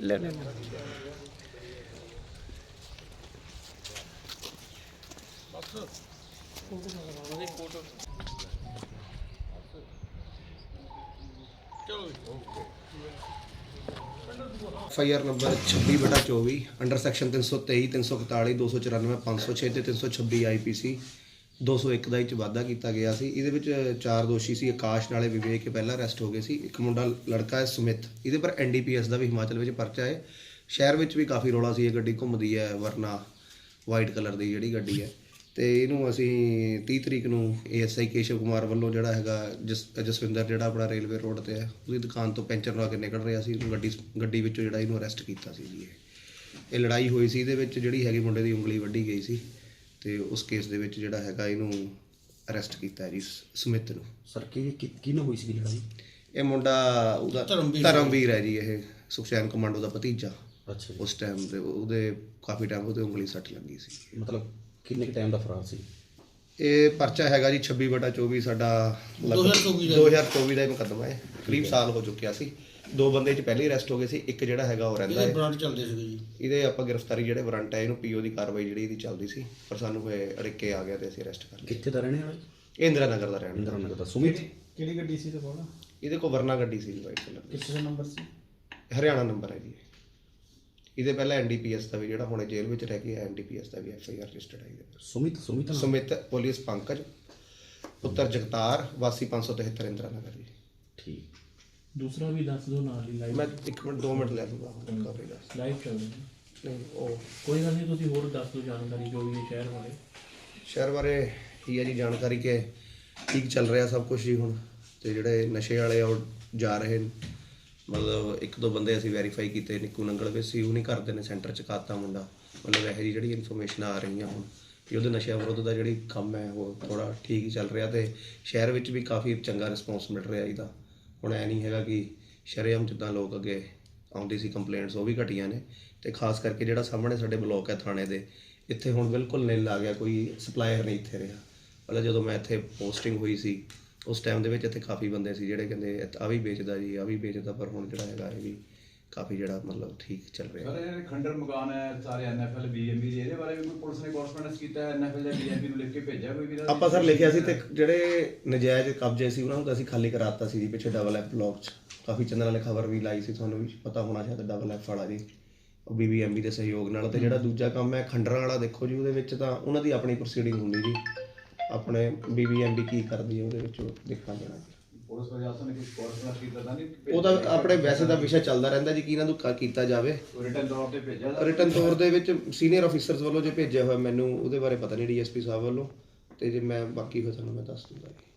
ਲੈ ਲੈ FIR number 26 ਬਟਾ 24 ਅੰਡਰ ਸੈਕਸ਼ਨ 323 341 294 506 ਤੇ 326 ਆਈਪੀਸੀ 201 ਦਾ ਇਹ 'ਚ ਵਾਧਾ ਕੀਤਾ ਗਿਆ ਸੀ। ਇਹਦੇ ਵਿੱਚ ਚਾਰ ਦੋਸ਼ੀ ਸੀ, ਆਕਾਸ਼ ਨਾਲੇ ਵਿਵੇਕ, ਇਹ ਪਹਿਲਾਂ ਅਰੈਸਟ ਹੋ ਗਏ ਸੀ। ਇੱਕ ਮੁੰਡਾ ਲੜਕਾ ਹੈ, ਸੁਮਿਤ। ਇਹਦੇ ਪਰ ਐਨਡੀਪੀਐਸ ਦਾ ਵੀ ਹਿਮਾਚਲ ਵਿੱਚ ਪਰਚਾ ਹੈ। ਸ਼ਹਿਰ ਵਿੱਚ ਵੀ ਕਾਫੀ ਰੌਲਾ ਸੀ, ਇਹ ਗੱਡੀ ਘੁੰਮਦੀ ਹੈ, ਵਰਨਾ ਵਾਈਟ ਕਲਰ ਦੀ ਜਿਹੜੀ ਗੱਡੀ ਹੈ। ਤੇ ਇਹਨੂੰ ਅਸੀਂ 30 ਤਰੀਕ ਨੂੰ ਏਐਸਆਈ ਕੇਸ਼ਵ ਕੁਮਾਰ ਵੱਲੋਂ ਜਿਹੜਾ ਹੈਗਾ, ਜਸ, ਜਸਵਿੰਦਰ ਜਿਹੜਾ ਆਪਣਾ ਰੇਲਵੇ ਰੋਡ ਤੇ ਹੈ, ਉਹਦੀ ਦੁਕਾਨ ਤੋਂ ਪੈਂਚਰ ਲਾ ਕੇ ਨਿਕਲ ਰਿਹਾ ਸੀ। ਉਹਨੂੰ ਗੱਡੀ ਗੱਡੀ ਵਿੱਚੋਂ ਜਿਹੜਾ ਇਹਨੂੰ ਅਰੈਸਟ ਕੀਤਾ ਸੀ ਜੀ ਇਹ ਲੜਾਈ ਹੋਈ ਸੀ, ਇਹਦੇ ਵਿੱਚ ਜਿਹੜੀ ਹੈਗੀ ਮੁੰਡੇ ਦੀ ਉਂਗਲੀ ਵੱਢੀ ਗਈ ਸੀ। ਤੇ ਉਸ ਕੇਸ ਦੇ ਵਿੱਚ ਜਿਹੜਾ ਹੈਗਾ ਇਹਨੂੰ ਅਰੈਸਟ ਕੀਤਾ ਜੀ ਸਮਿਤ ਨੂੰ। ਸਰ ਕੀ ਕੀ ਕਿਹਨੂੰ ਹੋਈ ਸੀ ਲੜਾਈ? ਇਹ ਮੁੰਡਾ ਉਹਦਾ ਧਰਮਵੀਰ ਹੈ ਜੀ ਇਹ। ਸੁਖਚੈਨ ਕਮਾਂਡੋ ਦਾ ਭਤੀਜਾ। ਅੱਛਾ ਉਸ ਟਾਈਮ ਤੇ ਉਹਦੇ ਕਾਫੀ ਟਾਈਮ ਉਹਦੇ ਉਂਗਲੀ ਸੱਟ ਲੱਗੀ ਸੀ। ਮਤਲਬ ਕਿੰਨੇ ਕੁ ਟਾਈਮ ਦਾ ਫਰਾਰ ਸੀ? ਇਹ ਪਰਚਾ ਹੈਗਾ ਜੀ 26 ਬਟਾ 24 ਸਾਡਾ 2024 ਦਾ ਇਹ ਮੁਕੱਦਮਾ ਹੈ। ਕਰੀਬ ਸਾਲ ਹੋ ਚੁੱਕਿਆ ਸੀ। ਦੋ ਬੰਦੇ ਚ ਪਹਿਲੇ ਅਰੈਸਟ ਹੋ ਗਏ ਸੀ ਇੱਕ ਜਿਹੜਾ ਹੈਗਾ ਉਹ ਰਹਿੰਦਾ ਹੈ। ਬ੍ਰਾਂਡ ਚੱਲਦੇ ਸੀਗੇ ਜੀ। ਇਹਦੇ ਆਪਾਂ ਗ੍ਰਿਫਤਾਰੀ ਜਿਹੜੇ ਵਾਰੰਟ ਹੈ ਇਹਨੂੰ ਪੀਓ ਦੀ ਕਾਰਵਾਈ ਜਿਹੜੀ ਇਹਦੀ ਚੱਲਦੀ ਸੀ ਪਰ ਸਾਨੂੰ ਇਹ ਅੜਿੱਕੇ ਆ ਗਿਆ ਤੇ ਅਸੀਂ ਅਰੈਸਟ ਕਰ ਲਿਆ। ਕਿੱਥੇ ਦਾ ਰਹਿਣੇ ਵਾਲਾ ਇਹ ਇੰਦਰਾ ਨਗਰ ਦਾ ਰਹਿਣ ਇੰਦਰਾ ਨਗਰ ਦਾ। ਸੁਮਿਤ? ਕਿਹੜੀ ਗੱਡੀ ਸੀ ਤੇ ਕੋਲ ਇਹਦੇ ਕੋਲ ਵਰਨਾ ਗੱਡੀ ਸੀ ਵਾਈਟ ਕਲਰ ਦੀ। ਕਿਸ ਦਾ ਨੰਬਰ ਸੀ? ਹਰਿਆਣਾ ਨੰਬਰ ਹੈ ਜੀ ਇਹ। ਇਹਦੇ ਪਹਿਲਾਂ ਐਨਡੀਪੀਐਸ ਦਾ ਵੀ ਜਿਹੜਾ ਹੁਣੇ ਜੇਲ੍ਹ ਵਿੱਚ ਰਹਿ ਕੇ ਐਨਡੀਪੀਐਸ ਦਾ ਵੀ ਐਫਆਈਆਰ ਰਜਿਸਟਰਡ ਹੈ ਇਹਦੇ ਸੁਮਿਤ ਸੁਮਿਤ ਨਾਮ? ਸੁਮਿਤ ਪੁਲਿਸ ਪੰਕਜ ਪੁੱਤਰ ਜਗਤਾਰ ਵਾਸੀ 573 ਇੰਦਰਾ ਨਗਰ ਜੀ। ਠੀਕ। ਦੂਸਰਾ ਵੀ ਦੱਸ ਦਿਓ ਨਾਲ ਹੀ ਲਾਈਵ ਮੈਂ 1 ਮਿੰਟ 2 ਮਿੰਟ ਲੈ ਲੂਗਾ ਹੁਣ ਦਾ ਲਾਈਵ ਚੱਲ ਰਿਹਾ ਨਹੀਂ ਉਹ ਕੋਈ ਗੱਲ ਨਹੀਂ ਤੁਸੀਂ ਹੋਰ ਦੱਸ ਦਿਓ ਜਾਣਕਾਰੀ ਜੋ ਵੀ ਹੈ ਸ਼ਹਿਰ ਬਾਰੇ। ਸ਼ਹਿਰ ਬਾਰੇ ਹੀ ਹੈ ਜੀ ਜਾਣਕਾਰੀ ਕਿ ਠੀਕ ਚੱਲ ਰਿਹਾ ਸਭ ਕੁਝ ਜੀ ਹੁਣ। ਤੇ ਜਿਹੜੇ ਨਸ਼ੇ ਵਾਲੇ ਆ ਉਹ ਜਾ ਰਹੇ ਨੇ। ਮਤਲਬ ਇੱਕ ਦੋ ਬੰਦੇ ਅਸੀਂ ਵੈਰੀਫਾਈ ਕੀਤੇ, ਨਿੱਕੂ ਨੰਗਲ ਵਿੱਚ ਸੀ ਉਹ ਨਹੀਂ ਕਰਦੇ ਨੇ ਸੈਂਟਰ ਚ ਕਾਤਾ ਮੁੰਡਾ। ਮਤਲਬ ਇਹ ਜਿਹੀ ਜਿਹੜੀ ਇਨਫੋਰਮੇਸ਼ਨ ਆ ਰਹੀਆਂ ਹੁਣ ਕਿ ਉਹਦੇ ਨਸ਼ਿਆਂ ਵਿਰੁੱਧ ਦਾ ਜਿਹੜੀ ਕੰਮ ਹੈ, ਉਹ ਥੋੜਾ ਠੀਕ ਹੀ ਚੱਲ ਰਿਹਾ ਤੇ ਸ਼ਹਿਰ ਵਿੱਚ ਵੀ ਕਾਫੀ ਚੰਗਾ ਰਿਸਪੌਂਸ ਮਿਲ ਰਿਹਾ ਇਹਦਾ। ਹੁਣ ਐ ਨਹੀਂ ਹੈਗਾ ਕਿ ਸ਼ਰੇਆਮ ਜਿੱਦਾਂ ਲੋਕ ਅੱਗੇ ਆਉਂਦੀ ਸੀ ਕੰਪਲੇਂਟਸ ਉਹ ਵੀ ਘਟੀਆਂ ਨੇ ਤੇ ਖਾਸ ਕਰਕੇ ਜਿਹੜਾ ਸਾਹਮਣੇ ਸਾਡੇ ਬਲੋਕ ਹੈ ਥਾਣੇ ਦੇ, ਇੱਥੇ ਹੁਣ ਬਿਲਕੁਲ ਨਿਲ ਆ ਗਿਆ, ਕੋਈ ਸਪਲਾਇਰ ਨਹੀਂ ਇੱਥੇ ਰਿਹਾ। ਮਤਲਬ ਜਦੋਂ ਮੈਂ ਇੱਥੇ ਪੋਸਟਿੰਗ ਹੋਈ ਸੀ ਉਸ ਟਾਈਮ ਦੇ ਵਿੱਚ ਇੱਥੇ ਕਾਫੀ ਬੰਦੇ ਸੀ ਜਿਹੜੇ ਕਹਿੰਦੇ ਆ ਵੀ ਵੇਚਦਾ ਜੀ ਆ ਵੀ ਵੇਚਦਾ ਪਰ ਹੁਣ ਜਿਹੜਾ ਹੈਗਾ ਇਹ ਵੀ ਕਾਫੀ ਜਿਹੜਾ ਮਤਲਬ ਠੀਕ ਚੱਲ ਰਿਹਾ ਸਰ ਇਹ ਖੰਡਰ ਮਕਾਨ ਹੈ ਸਾਰੇ ਐਨਐਫਐਲ ਬੀਐਮਬੀ ਦੇ ਇਹਦੇ ਬਾਰੇ ਵੀ ਕੋਈ ਪੁਲਿਸ ਨੇ ਕੋਰਸਪੋਂਡੈਂਸ ਕੀਤਾ ਹੈ? ਐਨਐਫਐਲ ਜਾਂ ਬੀਐਮਬੀ ਨੂੰ ਲਿਖ ਕੇ ਭੇਜਿਆ ਕੋਈ ਵੀ ਇਹਦਾ? ਆਪਾਂ ਸਰ ਲਿਖਿਆ ਸੀ ਤੇ ਜਿਹੜੇ ਨਜਾਇਜ਼ ਕਬਜ਼ੇ ਸੀ ਉਹਨਾਂ ਨੂੰ ਤਾਂ ਅਸੀਂ ਖਾਲੀ ਕਰਾਤਾ ਸੀ ਜੀ ਪਿੱਛੇ ਡਬਲ ਐਫ ਬਲੌਕ 'ਚ। ਕਾਫੀ ਚੰਦਰਾਂ ਨੇ ਖਬਰ ਵੀ ਲਾਈ ਸੀ ਤੁਹਾਨੂੰ ਵੀ ਪਤਾ ਹੋਣਾ ਸ਼ਾਇਦ ਡਬਲ ਐਫ ਵਾਲਾ ਜੀ। ਉਹ ਬੀਬੀਐਮਬੀ ਦੇ ਸਹਿਯੋਗ ਨਾਲ ਤੇ ਜਿਹੜਾ ਦੂਜਾ ਕੰਮ ਹੈ ਖੰਡਰਾਂ ਵਾਲਾ ਦੇਖੋ ਜੀ ਉਹਦੇ ਵਿੱਚ ਤਾਂ ਉਹਨਾਂ ਦੀ ਆਪਣੀ ਪ੍ਰੋਸੀਡਿੰਗ ਹੁੰਦੀ ਜੀ। ਆਪਣੇ ਬੀਬੀਐਮਬੀ ਕੀ ਕਰਦੀ ਹੈ ਉਹਦੇ ਵਿੱਚ ਉਹ ਦੇਖਣਾ ਪੈਣਾ। ਜੀ ਪੁਲਿਸ ਪ੍ਰਸ਼ਾਸਨ ਨੇ ਕੁਝ ਕੋਰਸਪੋਂਡੈਂਸ ਕੀਤਾ ਤਾਂ ਨਹੀਂ? ਉਹ ਤਾਂ ਆਪਣੇ ਵੈਸੇ ਦਾ ਵਿਸ਼ਾ ਚੱਲਦਾ ਰਹਿੰਦਾ ਜੀ ਕਿ ਇਹਨਾਂ ਨੂੰ ਕ- ਕੀਤਾ ਜਾਵੇ। ਰਿਟਰਨ ਤੌਰ ਤੇ ਭੇਜਿਆ ਤਾਂ ਰਿਟਰਨ ਤੌਰ ਦੇ ਵਿੱਚ ਸੀਨੀਅਰ ਅਫੀਸਰਸ ਵੱਲੋਂ ਜੇ ਭੇਜਿਆ ਹੋਇਆ ਮੈਨੂੰ ਉਹਦੇ ਬਾਰੇ ਪਤਾ ਨਹੀਂ ਡੀਐਸਪੀ ਸਾਹਿਬ ਵੱਲੋਂ। ਤੇ ਜੇ ਮੈਂ ਬਾਕੀ ਹੋਇਆ ਤੁਹਾਨੂੰ ਮੈਂ ਦੱਸ ਦੂੰਗਾ ਜੀ।